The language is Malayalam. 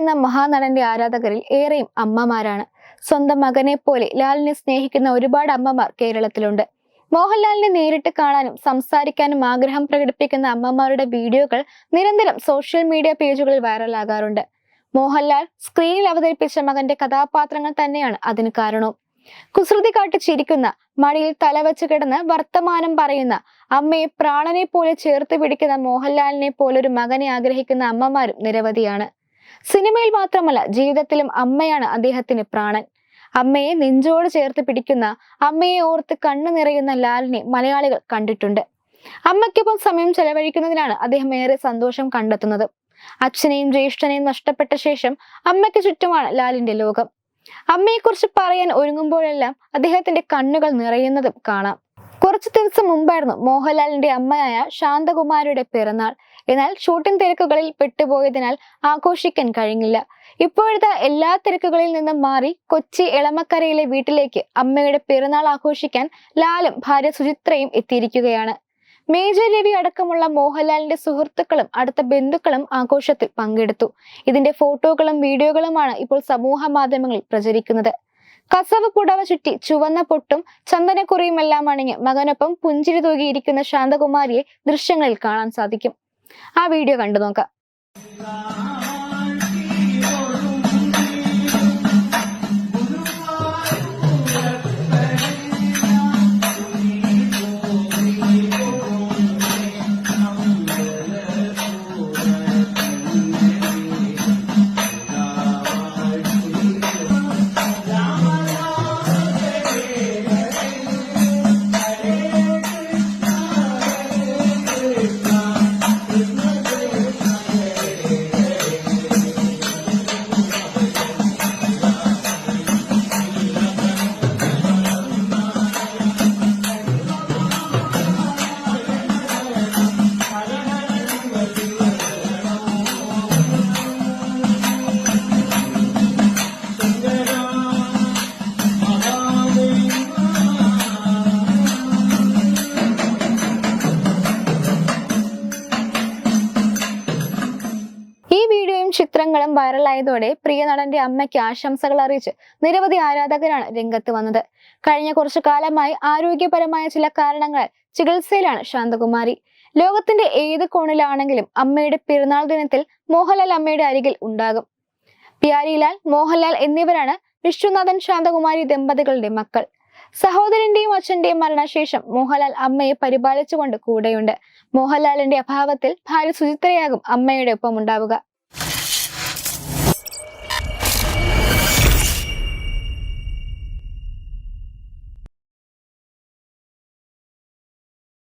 എന്ന മഹാനടന്റെ ആരാധകരിൽ ഏറെയും അമ്മമാരാണ്. സ്വന്തം മകനെ പോലെ ലാലിനെ സ്നേഹിക്കുന്ന ഒരുപാട് അമ്മമാർ കേരളത്തിലുണ്ട്. മോഹൻലാലിനെ നേരിട്ട് കാണാനും സംസാരിക്കാനും ആഗ്രഹം പ്രകടിപ്പിക്കുന്ന അമ്മമാരുടെ വീഡിയോകൾ നിരന്തരം സോഷ്യൽ മീഡിയ പേജുകളിൽ വൈറലാകാറുണ്ട്. മോഹൻലാൽ സ്ക്രീനിൽ അവതരിപ്പിച്ച മകന്റെ കഥാപാത്രങ്ങൾ തന്നെയാണ് അതിന് കാരണവും. കുസൃതി കാട്ടി ചിരിക്കുന്ന മടിയിൽ തലവച്ച് കിടന്ന് വർത്തമാനം പറയുന്ന അമ്മയെ പ്രാണനെ പോലെ ചേർത്ത് പിടിക്കുന്ന മോഹൻലാലിനെ പോലൊരു മകനെ ആഗ്രഹിക്കുന്ന അമ്മമാരും നിരവധിയാണ്. സിനിമയിൽ മാത്രമല്ല ജീവിതത്തിലും അമ്മയാണ് അദ്ദേഹത്തിന് പ്രാണൻ. അമ്മയെ നെഞ്ചോട് ചേർത്ത് പിടിക്കുന്ന അമ്മയെ ഓർത്ത് കണ്ണു നിറയുന്ന ലാലിനെ മലയാളികൾ കണ്ടിട്ടുണ്ട്. അമ്മയ്ക്കൊപ്പം സമയം ചെലവഴിക്കുന്നതിനാണ് അദ്ദേഹം ഏറെ സന്തോഷം കണ്ടെത്തുന്നത്. അച്ഛനെയും ജ്യേഷ്ഠനെയും നഷ്ടപ്പെട്ട ശേഷം അമ്മയ്ക്ക് ചുറ്റുമാണ് ലാലിന്റെ ലോകം. അമ്മയെക്കുറിച്ച് പറയാൻ ഒരുങ്ങുമ്പോഴെല്ലാം അദ്ദേഹത്തിന്റെ കണ്ണുകൾ നിറയുന്നതും കാണാം. കുറച്ചു ദിവസം മുമ്പായിരുന്നു മോഹൻലാലിന്റെ അമ്മയായ ശാന്തകുമാരിയുടെ പിറന്നാൾ. എന്നാൽ ഷൂട്ടിംഗ് തിരക്കുകളിൽ പെട്ടുപോയതിനാൽ ആഘോഷിക്കാൻ കഴിഞ്ഞില്ല. ഇപ്പോഴത്തെ എല്ലാ തിരക്കുകളിൽ നിന്നും മാറി കൊച്ചി എളമക്കരയിലെ വീട്ടിലേക്ക് അമ്മയുടെ പിറന്നാൾ ആഘോഷിക്കാൻ ലാലും ഭാര്യ സുചിത്രയും എത്തിയിരിക്കുകയാണ്. മേജർ രവി അടക്കമുള്ള മോഹൻലാലിന്റെ സുഹൃത്തുക്കളും അടുത്ത ബന്ധുക്കളും ആഘോഷത്തിൽ പങ്കെടുത്തു. ഇതിന്റെ ഫോട്ടോകളും വീഡിയോകളുമാണ് ഇപ്പോൾ സമൂഹ മാധ്യമങ്ങളിൽ പ്രചരിക്കുന്നത്. കസവ് പുടവ ചുറ്റി ചുവന്ന പൊട്ടും ചന്ദനക്കുറിയുമെല്ലാം അണിഞ്ഞ് മകനൊപ്പം പുഞ്ചിരി തൂകിയിരിക്കുന്ന ശാന്തകുമാരിയെ ദൃശ്യങ്ങളിൽ കാണാൻ സാധിക്കും. ആ വീഡിയോ കണ്ടു നോക്കാം. ചിത്രങ്ങളും വൈറലായതോടെ പ്രിയ നടന്റെ അമ്മയ്ക്ക് ആശംസകൾ അറിയിച്ച് നിരവധി ആരാധകരാണ് രംഗത്ത് വന്നത്. കഴിഞ്ഞ കുറച്ചു കാലമായി ആരോഗ്യപരമായ ചില കാരണങ്ങൾ ചികിത്സയിലാണ് ശാന്തകുമാരി. ലോകത്തിന്റെ ഏത് കോണിലാണെങ്കിലും അമ്മയുടെ പിറന്നാൾ ദിനത്തിൽ മോഹൻലാൽ അമ്മയുടെ അരികിൽ ഉണ്ടാകും. പ്യാരിലാൽ മോഹൻലാൽ എന്നിവരാണ് വിഷ്ണുനാഥൻ ശാന്തകുമാരി ദമ്പതികളുടെ മക്കൾ. സഹോദരന്റെയും അച്ഛന്റെയും മരണശേഷം മോഹൻലാൽ അമ്മയെ പരിപാലിച്ചുകൊണ്ട് കൂടെയുണ്ട്. മോഹൻലാലിന്റെ അഭാവത്തിൽ ഭാര്യ സുചിത്രയാകും അമ്മയുടെ ഒപ്പം ഉണ്ടാവുക